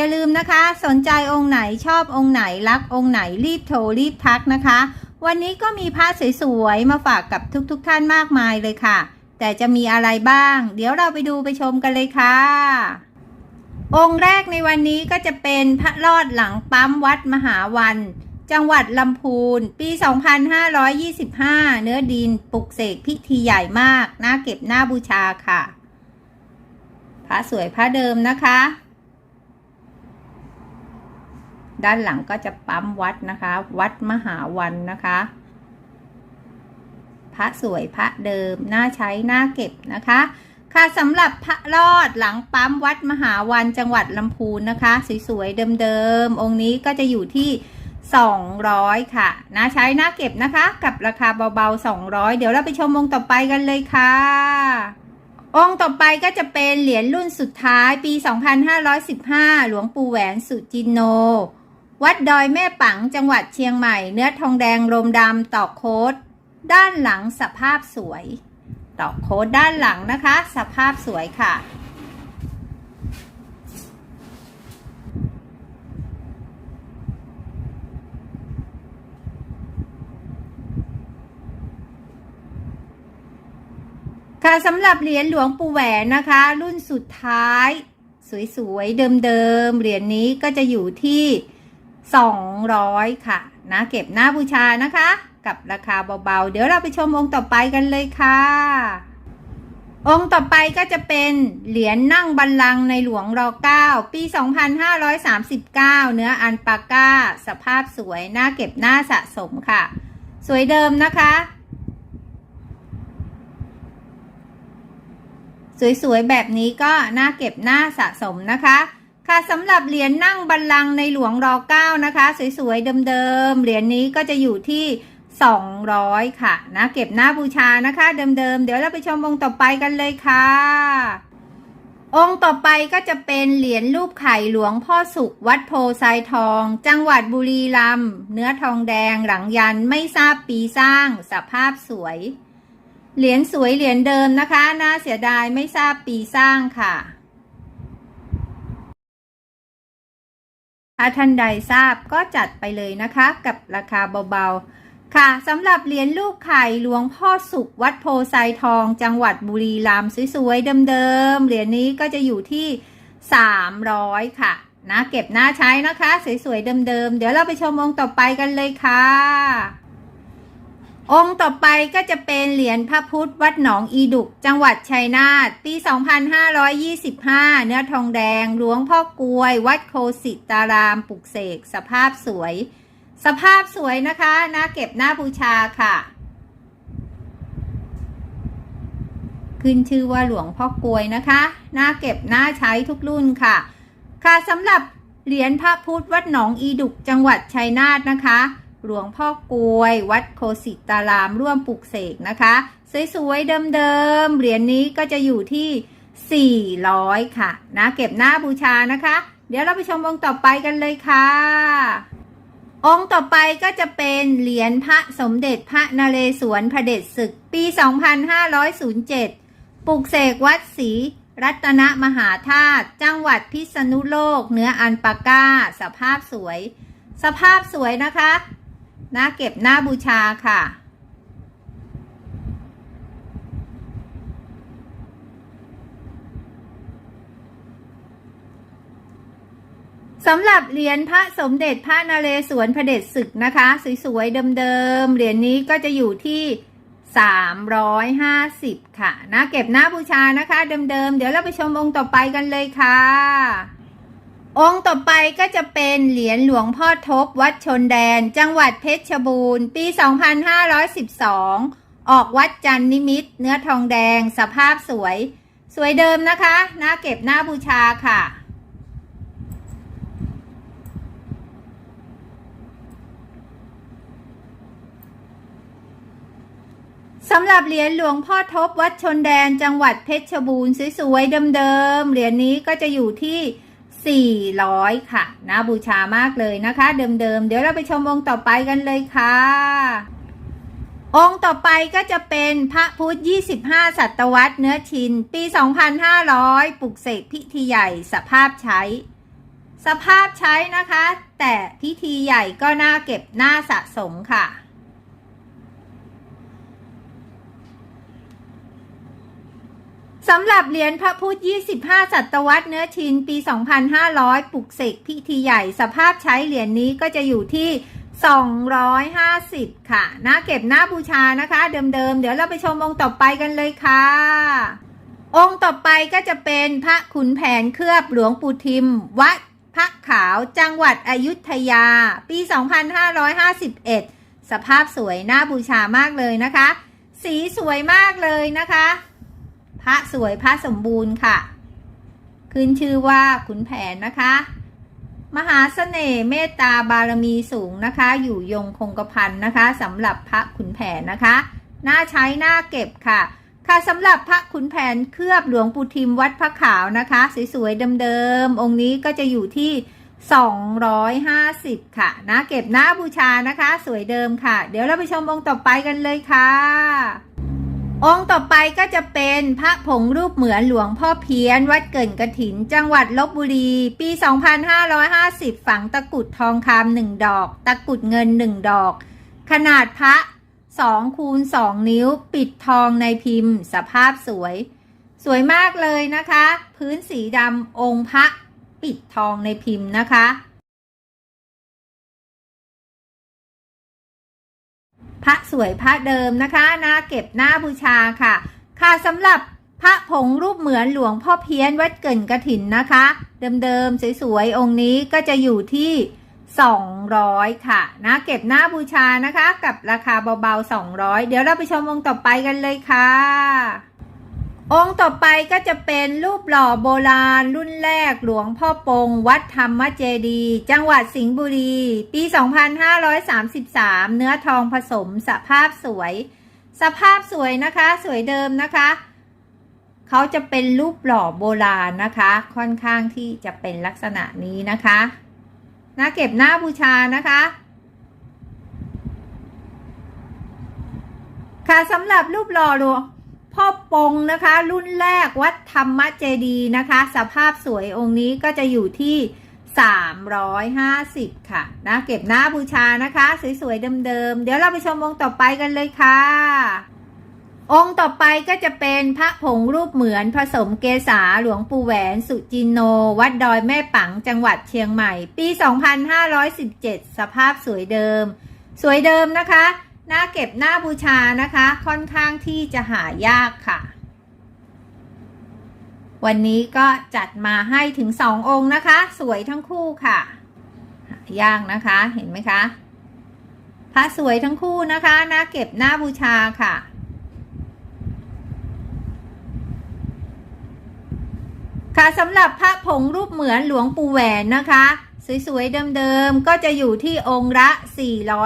อย่าลืมนะคะ สนใจองค์ไหนชอบองค์ไหนรักองค์ไหนรีบโทรรีบทักนะคะ วันนี้ก็มีพระสวยๆมาฝากกับทุกๆทท่านมากมายเลยค่ะ แต่จะมีอะไรบ้าง เดี๋ยวเราไปดูไปชมกันเลยค่ะ องค์แรกในวันนี้ก็จะเป็นพระรอดหลังปั๊มวัดมหาวัน จังหวัดลำพูน ปี 2525 เนื้อดินปลุกเสกพิธีใหญ่มากน่าเก็บหน้าบูชาค่ะ พระสวยพระเดิมนะคะ ด้านหลังก็จะปั๊มวัดนะคะ วัดมหาวันนะคะ พระสวยพระเดิมน่าใช้น่าเก็บนะคะ ค่ะสำหรับพระรอดหลังปั๊มวัดมหาวันจังหวัดลำพูนนะคะ สวยๆเดิมๆองค์นี้ก็จะอยู่ที่ 200 ค่ะน่าใช้น่าเก็บนะคะ กับราคาเบาๆ 200 เดี๋ยวเราไปชมองค์ต่อไปกันเลยค่ะองค์ต่อไปก็จะเป็นเหรียญรุ่นสุดท้ายปี 2515 หลวงปู่แหวนสุจินโน วัดดอยแม่ปังจังหวัดเชียงใหม่ เนื้อทองแดงรมดำตอกโค้ดด้านหลังสภาพสวย ตอกโค้ดด้านหลังนะคะ สภาพสวยค่ะ ค่ะสำหรับเหรียญหลวงปู่แหวนนะคะ รุ่นสุดท้าย สวยๆ เดิมๆ เหรียญนี้ก็จะอยู่ที่ 200 ค่ะนะเก็บหน้าบูชานะคะ กับราคาเบาๆ เดี๋ยวเราไปชมองค์ต่อไปกันเลยค่ะ องค์ต่อไปก็จะเป็นเหรียญนั่งบัลลังก์ในหลวงร9ปี 2539 เนื้ออันปาก้า สภาพสวยน่าเก็บหน้าสะสมค่ะ สวยเดิมนะคะ สวยๆแบบนี้ก็น่าเก็บหน้าสะสมนะคะ ค่ะสำหรับเหรียญนั่งบัลลังก์ในหลวงร9นะคะ สวยๆเดิมๆเหรียญนี้ก็จะอยู่ที่ 200 ค่ะนะเก็บหน้าบูชานะคะ เดิมๆ เดี๋ยวเราไปชมองค์ต่อไปกันเลยค่ะ องค์ต่อไปก็จะเป็นเหรียญรูปไข่หลวงพ่อสุขวัดโพไซทอง จังหวัดบุรีรัมย์เนื้อทองแดงหลังยันไม่ทราบปีสร้างสภาพสวย เหรียญสวยเหรียญเดิมนะคะน่าเสียดายไม่ทราบปีสร้างค่ะ ถ้าท่านใดทราบก็จัดไปเลยนะคะ กับราคาเบาๆ ค่ะสำหรับเหรียญลูกไข่หลวงพ่อสุขวัดโพไซทอง จังหวัดบุรีรัมย์สวยๆเดิมๆเหรียญนี้ก็จะอยู่ที่ 300 ค่ะนะเก็บหน้าใช้นะคะ สวยๆเดิมๆเดี๋ยวเราไปชมองค์ต่อไปกันเลยค่ะ องค์ต่อไปก็จะเป็นเหรียญพระพุทธวัดหนองอีดุก จังหวัดชัยนาทปี 2525 เนื้อทองแดงหลวงพ่อกลวย วัดโคสิตารามปลุกเสก สภาพสวย สภาพสวยนะคะน่าเก็บหน้าบูชาค่ะ ขึ้นชื่อว่าหลวงพ่อกลวยนะคะน่าเก็บน่าใช้ทุกรุ่นค่ะ ค่ะสำหรับเหรียญพระพุทธวัดหนองอีดุก จังหวัดชัยนาทนะคะ หลวงพ่อกลวย วัดโคสิตารามร่วมปลุกเสกนะคะ สวยๆเดิมๆเหรียญนี้ก็จะอยู่ที่ 400 ค่ะ นะ เก็บหน้าบูชานะคะ เดี๋ยวเราไปชมองค์ต่อไปกันเลยค่ะ องค์ต่อไปก็จะเป็นเหรียญพระสมเด็จพระนเรศวรพระเดชศึกปี 2507 ปลุกเสกวัดศรีรัตนมหาธาตุจังหวัดพิษณุโลก เนื้ออันปาก้า สภาพสวย สภาพสวยนะคะ หน่าเก็บหน้าบูชาค่ะ สำหรับเหรียญพระสมเด็จพระนเรศวรพระเดชศึกนะคะ สวยๆเดิมๆเหรียญนี้ก็จะอยู่ที่ 350 ค่ะนะเก็บหน้าบูชานะคะ เดิมๆเดี๋ยวเราไปชมองค์ต่อไปกันเลยค่ะ องค์ต่อไปก็จะเป็นเหรียญหลวงพ่อทบวัดชนแดน จังหวัดเพชรบูรณ์ ปี 2512 ออกวัดจันนิมิต เนื้อทองแดง สภาพสวย สวยเดิมนะคะ หน้าเก็บหน้าบูชาค่ะ สำหรับเหรียญหลวงพ่อทบวัดชนแดน จังหวัดเพชรบูรณ์สวยๆเดิมๆ เหรียญนี้ก็จะอยู่ที่ 400 ค่ะน่าบูชามากเลยนะคะ เดิมๆ เดี๋ยวเราไปชมองค์ต่อไปกันเลยค่ะ องค์ต่อไปก็จะเป็นพระพุทธ 25 ศตวรรษเนื้อชิน ปี 2500 ปลุกเสกพิธีใหญ่สภาพใช้ สภาพใช้นะคะ แต่พิธีใหญ่ก็น่าเก็บน่าสะสมค่ะ สำหรับเหรียญพระพุทธ 25 ศตวรรษเนื้อชินปี 2500 ปลุกเสกพิธีใหญ่สภาพใช้เหรียญนนี้ก็จะอยู่ที่ 250 ค่ะน่าเก็บหน้าบูชานะคะ เดิมๆ เดี๋ยวเราไปชมองค์ต่อไปกันเลยค่ะ องค์ต่อไปก็จะเป็นพระขุนแผนเคลือบหลวงปู่ทิม วัดพระขาวจังหวัดอยุธยา ปี 2551 สภาพสวยน่าบูชามากเลยนะคะ สีสวยมากเลยนะคะ ระสวยพระสมบูรณ์ค่ะ ขึ้นชื่อว่าขุนแผนนะคะ มหาเสน่ห์เมตตาบารมีสูงนะคะ อยู่ยงคงกระพันนะคะสำหรับพระขุนแผนนะคะน่าใช้น่าเก็บค่ะ ค่ะสำหรับพระขุนแผนเคลือบหลวงปู่ทิมวัดพระขาวนะคะ สวยๆเดิมๆองค์นี้ก็จะอยู่ที่ 250 ค่ะนะเก็บหน้าบูชานะคะ สวยเดิมค่ะ เดี๋ยวเราไปชมองค์ต่อไปกันเลยค่ะ องค์ต่อไปก็จะเป็นพระผงรูปเหมือนหลวงพ่อเพี้ยน วัดเกินกระถิน จังหวัดลบบุรี ปี 2550 ฝังตะกุดทองคำหนึ่งดอก ตะกุดเงินหนึ่งดอก ขนาดพระ2คูณ2นิ้ว ปิดทองในพิมพ์ สภาพสวย สวยมากเลยนะคะ พื้นสีดำองค์พระปิดทองในพิมพ์นะคะ พระสวยพระเดิมนะคะน่าเก็บหน้าบูชาค่ะ ค่ะสำหรับพระผงรูปเหมือนหลวงพ่อเพี้ยนวัดเกินกระถินนะคะ เดิมๆสวยๆองค์นี้ก็จะอยู่ที่ 200 ค่ะนะเก็บหน้าบูชานะคะ กับราคาเบาๆ 200 เดี๋ยวเราไปชมองค์ต่อไปกันเลยค่ะ องค์ต่อไปก็จะเป็นรูปหล่อโบราณ รุ่นแรกหลวงพ่อปง วัดธรรมเจดี จังหวัดสิงห์บุรี ปี 2533 เนื้อทองผสมสภาพสวย สภาพสวยนะคะ สวยเดิมนะคะ เขาจะเป็นรูปหล่อโบราณนะคะ ค่อนข้างที่จะเป็นลักษณะนี้นะคะนะเก็บหน้าบูชานะคะค่ะสำหรับรูปหล่อหลวง พ่อปงนะคะ รุ่นแรกวัดธรรมเจดีนะคะ สภาพสวยองค์นี้ก็จะอยู่ที่ 350 ค่ะนะเก็บหน้าบูชานะคะ สวยๆเดิมๆ เดี๋ยวเราไปชมองค์ต่อไปกันเลยค่ะ องค์ต่อไปก็จะเป็นพระผงรูปเหมือนผสมเกษาหลวงปู่แหวนสุจินโน วัดดอยแม่ปังจังหวัดเชียงใหม่ ปี 2517 สภาพสวยเดิม สวยเดิมนะคะ หน้าเก็บหน้าบูชานะคะ ค่อนข้างที่จะหายากค่ะ วันนี้ก็จัดมาให้ถึงสององค์นะคะ สวยทั้งคู่ค่ะยากนะคะเห็นไหมคะพระสวยทั้งคู่นะคะหน้าเก็บหน้าบูชาค่ะค่ะสำหรับพระผงรูปเหมือนหลวงปู่แหวนนะคะ สวยๆ เดิมๆ ก็จะอยู่ที่องค์ละ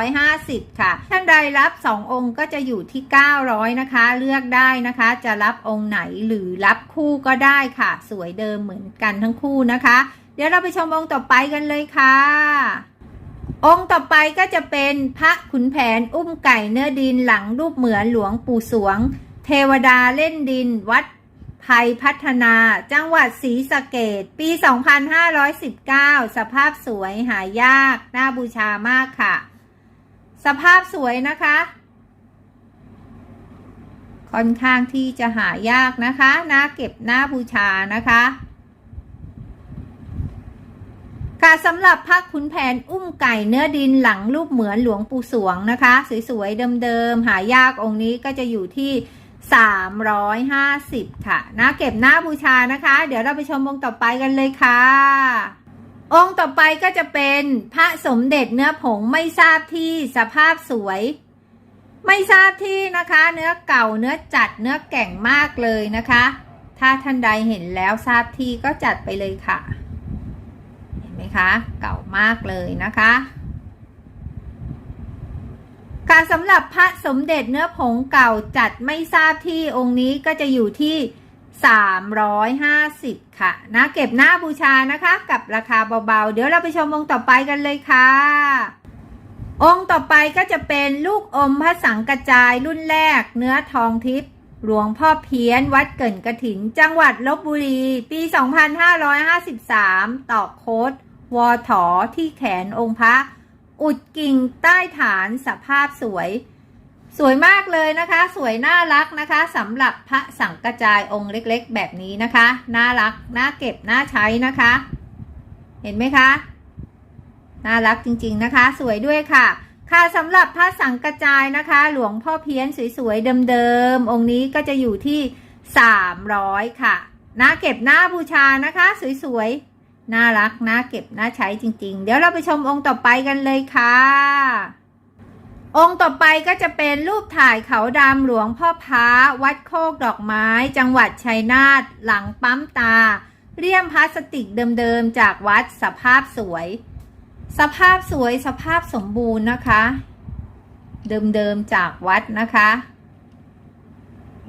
450 ค่ะ ท่านใดรับ 2 องค์ก็จะอยู่ที่ 900 นะคะ เลือกได้นะคะ จะรับองค์ไหนหรือรับคู่ก็ได้ค่ะ สวยเดิมเหมือนกันทั้งคู่นะคะ เดี๋ยวเราไปชมองค์ต่อไปกันเลยค่ะ องค์ต่อไปก็จะเป็นพระขุนแผนอุ้มไก่เนื้อดินหลังรูปเหมือนหลวงปู่สวง เทวดาเล่นดินวัด ภัยพัฒนา จังหวัดศรีสะเกดปี 2519 สภาพสวยหายาก น่าบูชามากค่ะ สภาพสวยนะคะ ค่อนข้างที่จะหายากนะคะน่าเก็บน่าบูชานะคะค่ะสำหรับพระขุนแผนอุ้มไก่เนื้อดินหลังรูปเหมือนหลวงปู่สวงนะคะ สวยๆเดิมๆหายากองค์นี้ก็จะอยู่ที่ 350 ค่ะนะเก็บหน้าบูชานะคะ เดี๋ยวเราไปชมองค์ต่อไปกันเลยค่ะ องค์ต่อไปก็จะเป็นพระสมเด็จเนื้อผงไม่ทราบที่สภาพสวย ไม่ทราบที่นะคะ เนื้อเก่าเนื้อจัดเนื้อแก่งมากเลยนะคะ ถ้าท่านใดเห็นแล้วทราบที่ก็จัดไปเลยค่ะ เห็นไหมคะ เก่ามากเลยนะคะ คการสำหรับพระสมเด็จเนื้อผงเก่าจัดไม่ทราบที่องค์นี้ก็จะอยู่ที่ 350 ค่ะนะเก็บหน้าบูชานะคะกับราคาเบาๆ เดี๋ยวเราไปชมองค์ต่อไปกันเลยค่ะ องค์ต่อไปก็จะเป็นลูกอมพระสังกระจายรุ่นแรก เนื้อทองทิพย์หลวงพ่อเพี้ยนวัดเกินกระถิน จังหวัดลบบุรี ปี 2553 ต่อโค้ดวอถอที่แขนองค์พระ อุดกิ่งใต้ฐานสภาพสวย สวยมากเลยนะคะ สวยน่ารักนะคะสำหรับพระสังกระจายองค์เล็กๆ แบบนี้นะคะ น่ารัก น่าเก็บ น่าใช้นะคะ เห็นไหมคะ น่ารักจริงๆนะคะ สวยด้วยค่ะ ค่ะสำหรับพระสังกระจายนะคะ หลวงพ่อเพี้ยนสวยๆเดิมๆ องค์นี้ก็จะอยู่ที่ 300 ค่ะน่าเก็บน่าบูชานะคะ สวยๆ น่ารักน่าเก็บน่าใช้จริง ๆ เดี๋ยวเราไปชมองค์ต่อไปกันเลยค่ะ องค์ต่อไปก็จะเป็นรูปถ่ายเขาดำหลวงพ่อพ้า วัดโคกดอกไม้ จังหวัดชัยนาทหลังปั๊มตา เลี่ยมพลาสติกเดิมๆจากวัดสภาพสวย สภาพสวยสภาพสมบูรณ์นะคะ เดิมๆจากวัดนะคะ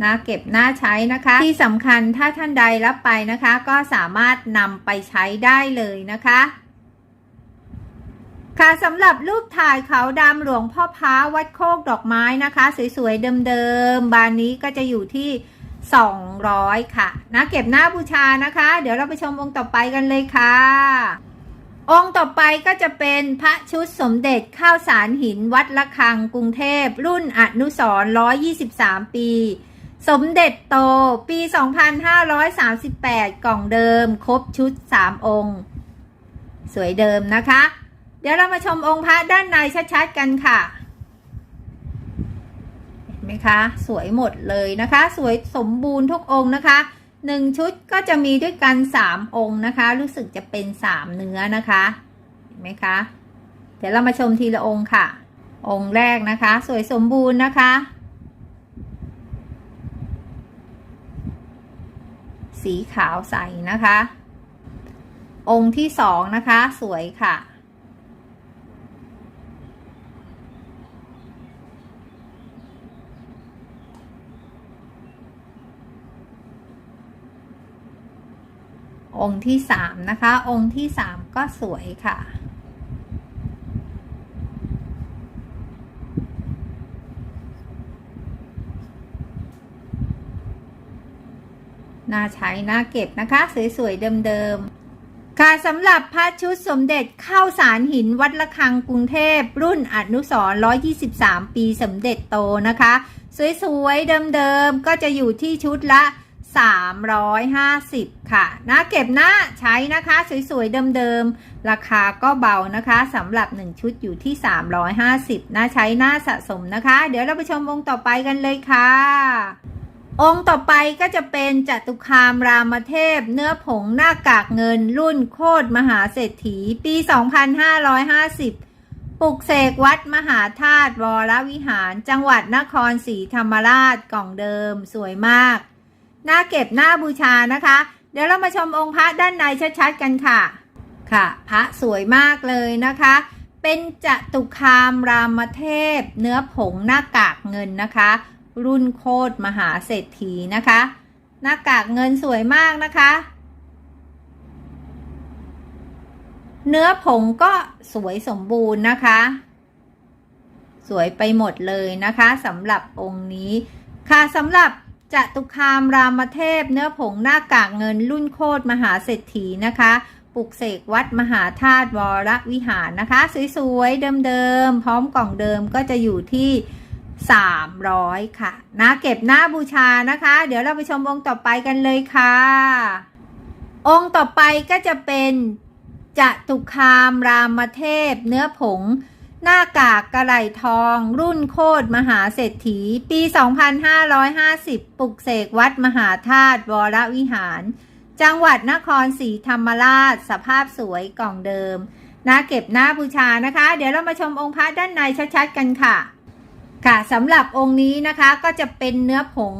น่าเก็บน่าใช้นะคะ ที่สำคัญถ้าท่านใดรับไปนะคะ ก็สามารถนำไปใช้ได้เลยนะคะ ค่ะสำหรับรูปถ่ายเขาดำหลวงพ่อพ้าวัดโคกดอกไม้นะคะ สวยๆเดิมๆบานนี้ก็จะอยู่ที่ 200 ค่ะ นะเก็บหน้าบูชานะคะ เดี๋ยวเราไปชมองค์ต่อไปกันเลยค่ะองค์ต่อไปก็จะเป็นพระชุดสมเด็จข้าวสารหินวัดละคังกรุงเทพ รุ่นอนุสร123 ปี สมเด็จโตปี 2538 กล่องเดิม ครบชุด 3 องค์ สวยเดิมนะคะ เดี๋ยวเรามาชมองค์พระด้านในชัดๆกันค่ะ เห็นไหมคะ สวยหมดเลยนะคะ สวยสมบูรณ์ทุกองค์นะคะหนึ่งชุดก็จะมีด้วยกันสามองค์นะคะ รู้สึกจะเป็นสามเนื้อนะคะ เห็นไหมคะ เดี๋ยวเรามาชมทีละองค์ค่ะ องค์แรกนะคะ สวยสมบูรณ์นะคะ สีขาวใสนะคะ องค์ที่สองนะคะ สวยค่ะ องค์ที่สามนะคะ องค์ที่สามก็สวยค่ะ น่าใช้น่าเก็บนะคะ สวย ๆ เดิม ๆ ค่ะสำหรับพระชุดสมเด็จข้าวสารหินวัดละคังกรุงเทพ รุ่นอนุสร123 ปีสมเด็จโตนะคะ สวย ๆ เดิม ๆ ก็จะอยู่ที่ชุดละ 350 ค่ะนะเก็บน้าใช้นะคะ สวย ๆ เดิม ๆ ราคาก็เบานะคะสำหรับ 1 ชุดอยู่ที่ 350น่าใช้น่าสะสมนะคะ เดี๋ยวเราไปชมองค์ต่อไปกันเลยค่ะ องค์ต่อไปก็จะเป็นจตุคามรามเทพ เนื้อผงหน้ากากเงินรุ่นโคตรมหาเศรษฐี ปี 2550 ปลุกเสกวัดมหาธาตุวรวิหาร จังหวัดนครศรีธรรมราชกล่องเดิมสวยมาก หน้าเก็บหน้าบูชานะคะ เดี๋ยวเรามาชมองค์พระด้านในชัดๆกันค่ะ ค่ะ พระสวยมากเลยนะคะ เป็นจตุคามรามเทพ เนื้อผงหน้ากากเงินนะคะ รุ่นโคตรมหาเศรษฐีนะคะ หน้ากากเงินสวยมากนะคะ เนื้อผงก็สวยสมบูรณ์นะคะ สวยไปหมดเลยนะคะสำหรับองค์นี้ค่ะสำหรับจตุคามรามเทพเนื้อผงหน้ากากเงินรุ่นโคตรมหาเศรษฐีนะคะปลุกเสกวัดมหาธาตุวรวิหารนะคะ สวย ๆ เดิม ๆ พร้อมกล่องเดิมก็จะอยู่ที่ 300 ค่ะ นะเก็บหน้าบูชานะคะ เดี๋ยวเราไปชมองค์ต่อไปกันเลยค่ะ องค์ต่อไปก็จะเป็นจตุคามรามเทพ เนื้อผง หน้ากากกระไหลทอง รุ่นโคตรมหาเศรษฐี ปี 2550 ปลุกเสกวัดมหาธาตุวรวิหาร จังหวัดนครศรีธรรมราช สภาพสวยกล่องเดิมนะเก็บหน้าบูชานะคะ เดี๋ยวเรามาชมองค์พระด้านในชัดๆกันค่ะ ค่ะสำหรับองค์นี้นะคะก็จะเป็นเนื้อผง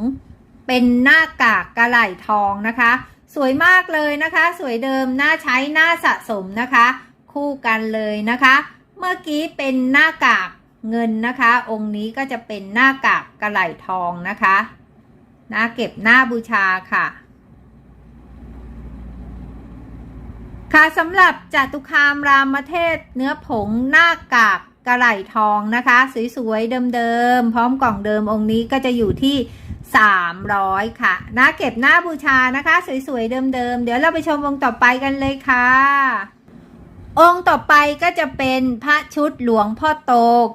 เป็นหน้ากากกระไหลทองนะคะ สวยมากเลยนะคะ สวยเดิมน่าใช้น่าสะสมนะคะ คู่กันเลยนะคะ เมื่อกี้เป็นหน้ากากเงินนะคะ องค์นี้ก็จะเป็นหน้ากากกระไหลทองนะคะหน้าเก็บหน้าบูชาค่ะค่ะสำหรับจตุคามรามเทศเนื้อผงหน้ากาก กระไหลทองนะคะ สวยๆเดิมๆพร้อมกล่องเดิมองค์นี้ก็จะอยู่ที่ 300 ค่ะหน้าเก็บหน้าบูชานะคะ สวยๆเดิมๆเดี๋ยวเราไปชมองค์ต่อไปกันเลยค่ะ องค์ต่อไปก็จะเป็นพระชุดหลวงพ่อโต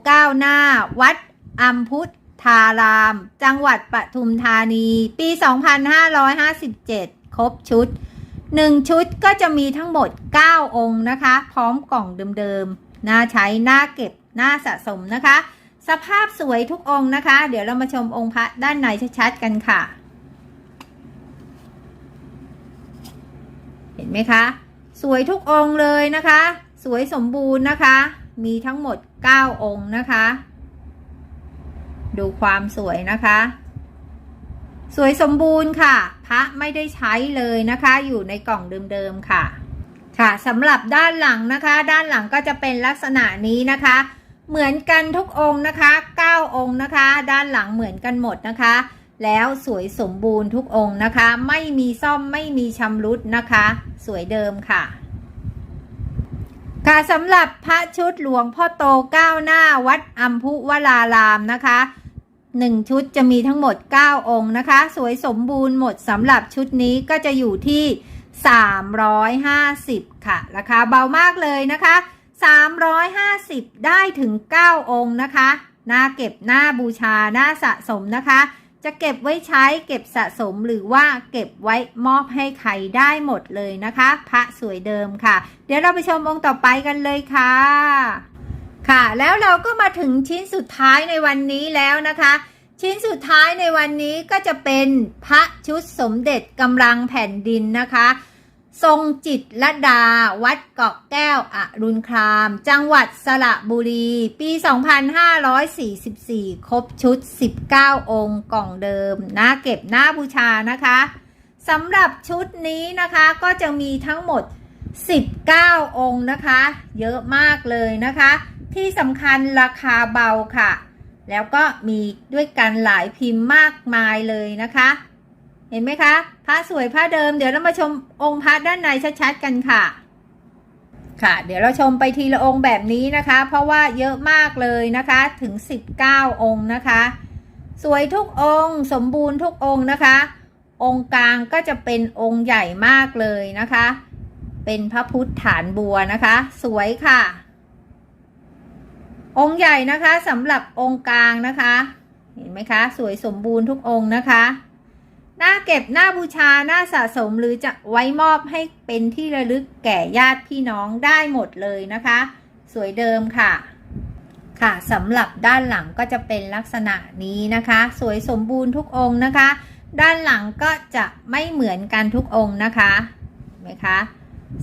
ก้าวหน้า วัดอัมพุทธาราม จังหวัดปทุมธานี ปี 2557 ครบชุด 1 ชุดก็จะมีทั้งหมด 9 องค์นะคะ พร้อมกล่องเดิมๆน่าใช้หน่าเก็บ น่าสะสมนะคะ สภาพสวยทุกองค์นะคะ เดี๋ยวเรามาชมองค์พระด้านในชัดๆกันค่ะ เห็นไหมคะ สวยทุกองค์เลยนะคะ สวยสมบูรณ์นะคะ มีทั้งหมด 9 องค์นะคะ ดูความสวยนะคะสวยสมบูรณ์ค่ะ พระไม่ได้ใช้เลยนะคะ อยู่ในกล่องเดิมๆค่ะ ค่ะสำหรับด้านหลังนะคะ ด้านหลังก็จะเป็นลักษณะนี้นะคะ เหมือนกันทุกองค์นะคะ 9 องค์นะคะ ด้านหลังเหมือนกันหมดนะคะ แล้วสวยสมบูรณ์ทุกองค์นะคะ ไม่มีซ่อมไม่มีชำรุดนะคะ สวยเดิมค่ะ ค่ะสำหรับพระชุดหลวงพ่อโตก้าวหน้าวัดอัมพุวรารามนะคะหนึ่งชุดจะมีทั้งหมด 9 องค์นะคะ สวยสมบูรณ์หมดสำหรับชุดนี้ก็จะอยู่ที่ 350 ค่ะ ราคาเบามากเลยนะคะ 350 ได้ถึง 9 องค์นะคะหน้าเก็บหน้าบูชาหน้าสะสมนะคะ จะเก็บไว้ใช้เก็บสะสมหรือว่าเก็บไว้มอบให้ใครได้หมดเลยนะคะ พระสวยเดิมค่ะ เดี๋ยวเราไปชมองค์ต่อไปกันเลยค่ะ ค่ะ แล้วเราก็มาถึงชิ้นสุดท้ายในวันนี้แล้วนะคะ ชิ้นสุดท้ายในวันนี้ก็จะเป็นพระชุดสมเด็จกำลังแผ่นดินนะคะ ทรงจิตรดา วัดเกาะแก้วอรุณคราม จังหวัดสระบุรี ปี 2544 ครบชุด 19 องค์กล่องเดิมหน้าเก็บหน้าบูชานะคะสำหรับชุดนี้นะคะก็จะมีทั้งหมด 19 องค์นะคะ เยอะมากเลยนะคะ ที่สำคัญราคาเบาค่ะ แล้วก็มีด้วยกันหลายพิมพ์มากมายเลยนะคะ เห็นไหมคะพระสวยพระเดิม เดี๋ยวเรามาชมองค์พระด้านในชัดๆกันค่ะ ค่ะ เดี๋ยวเราชมไปทีละองค์แบบนี้นะคะ เพราะว่าเยอะมากเลยนะคะถึง 19 องค์นะคะ สวยทุกองค์ สมบูรณ์ทุกองค์นะคะ องค์กลางก็จะเป็นองค์ใหญ่มากเลยนะคะ เป็นพระพุทธฐานบัวนะคะ สวยค่ะ องค์ใหญ่นะคะสำหรับองค์กลางนะคะ เห็นไหมคะ สวยสมบูรณ์ทุกองค์นะคะ หน้าเก็บหน้าบูชาหน้าสะสมหรือจะไว้มอบให้เป็นที่ระลึกแก่ญาติพี่น้องได้หมดเลยนะคะ สวยเดิมค่ะ ค่ะสำหรับด้านหลังก็จะเป็นลักษณะนี้นะคะ สวยสมบูรณ์ทุกองค์นะคะ ด้านหลังก็จะไม่เหมือนกันทุกองค์นะคะเห็นไหมคะ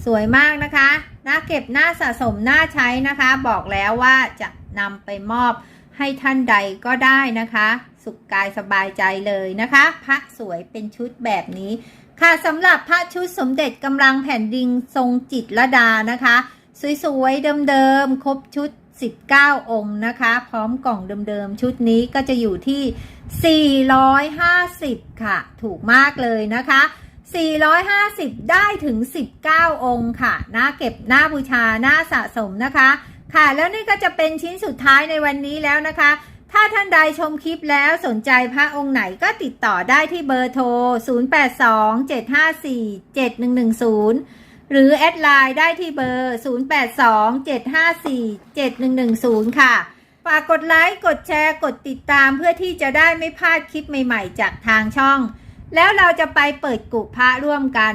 สวยมากนะคะหน้าเก็บหน้าสะสมหน้าใช้นะคะ บอกแล้วว่าจะนำไปมอบให้ท่านใดก็ได้นะคะ สุขกายสบายใจเลยนะคะ พระสวยเป็นชุดแบบนี้ ค่ะสำหรับพระชุดสมเด็จกำลังแผ่นดินทรงจิตรลดานะคะ สวยๆเดิมๆครบชุด 19 องค์นะคะ พร้อมกล่องเดิมๆชุดนี้ก็จะอยู่ที่ 450 ค่ะ ถูกมากเลยนะคะ450 ได้ถึง 19 องค์ค่ะหน้าเก็บหน้าบูชาหน้าสะสมนะคะ ค่ะ แล้วนี่ก็จะเป็นชิ้นสุดท้ายในวันนี้แล้วนะคะ ถ้าท่านใดชมคลิปแล้วสนใจพระองค์ไหนก็ติดต่อได้ที่เบอร์โทร 0827547110 หรือแอดไลน์ได้ที่เบอร์ 0827547110 ค่ะ ฝากกดไลค์กดแชร์กดติดตามเพื่อที่จะได้ไม่พลาดคลิปใหม่ๆ จากทางช่อง แล้วเราจะไปเปิดกุพระร่วมกัน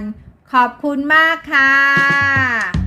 ขอบคุณมากค่ะ